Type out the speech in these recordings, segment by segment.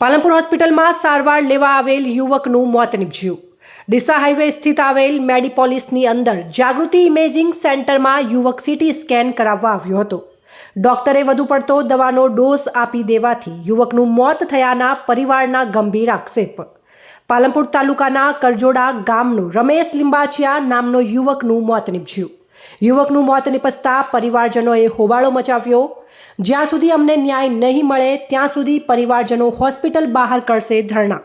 પાલનપુર હોસ્પિટલમાં સારવાર લેવા આવેલ યુવકનું મોત નીપજ્યું. ડીસા હાઈવે સ્થિત આવેલ મેડિપોલિસની અંદર જાગૃતિ ઇમેજિંગ સેન્ટરમાં યુવક સીટી સ્કેન કરાવવા આવ્યો હતો. ડોક્ટરે વધુ પડતો દવાનો ડોઝ આપી દેવાથી યુવકનું મોત થયાના પરિવારના ગંભીર આક્ષેપ. પાલનપુર તાલુકાના કરજોડા ગામનો રમેશ લિંબાચિયા નામનો યુવકનું મોત નીપજ્યું. યુવકનું મોત નિપજતા પરિવારજનોએ હોબાળો મચાવ્યો. જ્યાં સુધી અમને ન્યાય નહીં મળે, ત્યાં સુધી પરિવારજનો હોસ્પિટલ બહાર કરશે ધરણા.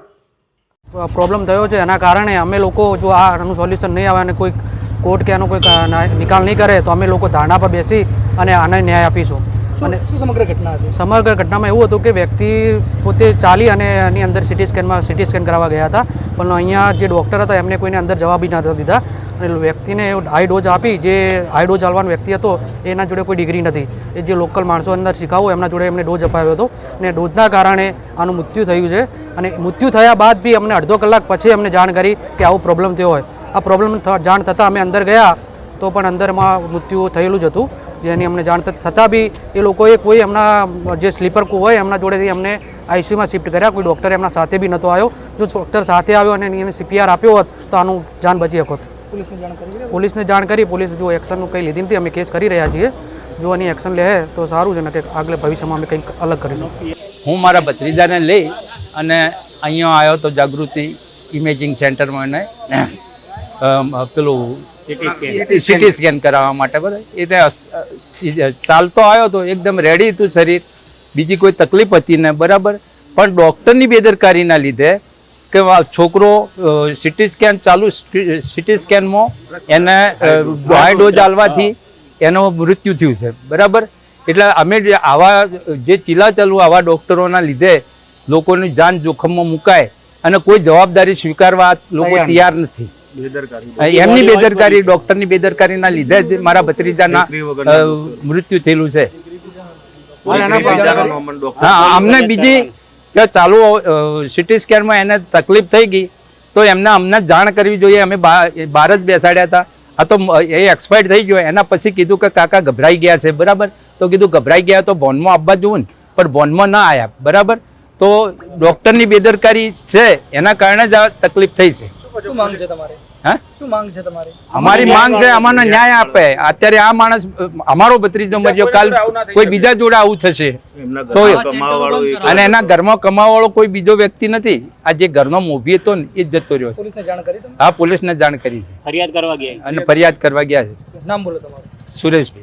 પ્રોબ્લેમ થયો છે. એના કારણે અમે લોકો જો આનું સોલ્યુશન નહીં આવે અને કોઈ કોર્ટ કે આનો કોઈ નિકાલ નહીં કરે, તો અમે લોકો ધારણા પર બેસી અને આને ન્યાય આપીશું. અને સમગ્ર ઘટના હતી? સમગ્ર ઘટનામાં એવું હતું કે વ્યક્તિ પોતે ચાલી અને એની અંદર સિટી સ્કેનમાં સિટી સ્કેન કરાવવા ગયા હતા. પણ અહીંયા જે ડૉક્ટર હતા એમને કોઈને અંદર જવાબ બી નતા દીધા. અને વ્યક્તિને હાઈ ડોઝ આપી જે હાઈ ડોઝ આલવાનો વ્યક્તિ હતો એના જોડે કોઈ ડિગ્રી નથી. એ જે લોકલ માણસો અંદર શીખાવો એમના જોડે એમને ડોઝ અપાવ્યો હતો. અને ડોઝના કારણે આનું મૃત્યુ થયું છે. અને મૃત્યુ થયા બાદ બી અમને અડધો કલાક પછી અમને જાણ કરી કે આવો પ્રોબ્લેમ થયો હોય. આ પ્રોબ્લેમ જાણ થતાં અમે અંદર ગયા તો પણ અંદરમાં મૃત્યુ થયેલું જ હતું. જેની અમને જાણ થતાં બી એ લોકોએ કોઈ એમના જે સ્લીપર હોય એમના જોડેથી અમને આઈસીયુમાં શિફ્ટ કર્યા. કોઈ ડૉક્ટર એમના સાથે બી નહોતો આવ્યો. જો ડૉક્ટર સાથે આવ્યો અને એને સીપીઆર આપ્યો હોત તો આનું જાન બચી શકત. પોલીસને જાણ કરી છે? પોલીસને જાણ કરી. પોલીસ જો એક્શનનું કંઈ લીધી નથી અમે કેસ કરી રહ્યા છીએ. જો આની એક્શન લે તો સારું છે ને કે આગળ ભવિષ્યમાં અમે કંઈક અલગ કરીશું. હું મારા ભત્રીજાને લઈ અને અહીંયા આવ્યો તો જાગૃતિ ઇમેજિંગ સેન્ટરમાં એને પેલું સિટી સ્કેન કરાવવા માટે બધા એટલે ચાલતો આવ્યો તો એકદમ રેડી હતું શરીર. બીજી કોઈ તકલીફ હતી ને બરાબર? પણ ડૉક્ટરની બેદરકારીના લીધે કે છોકરો સિટી સ્કેન ચાલુ સિટી સ્કેનમાં એને હાઈ ડોઝ આલવાથી એનો મૃત્યુ થયું છે. બરાબર? એટલે અમે જે આવા જે ચીલાચાલુ આવા ડૉક્ટરોના લીધે લોકોની જાન જોખમમાં મુકાય અને કોઈ જવાબદારી સ્વીકારવા લોકો તૈયાર નથી. એમની બેદરકારી ડૉક્ટરની બેદરકારીના લીધે જ મારા ભત્રીજાના મૃત્યુ થયેલું છે. અમને બીજી કે ચાલુ સિટી સ્કેનમાં એને તકલીફ થઈ ગઈ તો એમને અમને જાણ કરવી જોઈએ. અમે બહાર જ બેસાડ્યા હતા. આ તો એ એક્સપાયર થઈ ગયો. એના પછી કીધું કે કાકા ગભરાઈ ગયા છે બરાબર? તો કીધું ગભરાઈ ગયા તો બોનમાં આવવા જવું ને પણ બોનમાં ના આવ્યા બરાબર? તો ડૉક્ટરની બેદરકારી છે એના કારણે જ આ તકલીફ થઈ છે. શું માંગ છે તમારે? હા? શું માંગ છે તમારી? અમારી માંગ છે અમારો ન્યાય આપે. અત્યારે આ માણસ અમારો ભત્રીજો મર્યો કાલ કોઈ બીજા જોડે આવું થશે. તો અને એના ઘરમાં કમાવાવાળો કોઈ બીજો વ્યક્તિ નથી. આ જે ઘરનો મોભી હતો ને એ જ જતો રહ્યો. છે. પોલીસને જાણ કરી તમે? પોલીસને જાણ કરી. છે ફરિયાદ કરવા ગયા. અને ફરિયાદ કરવા ગયા છે. નામ બોલો તમારું. સુરેશભાઈ.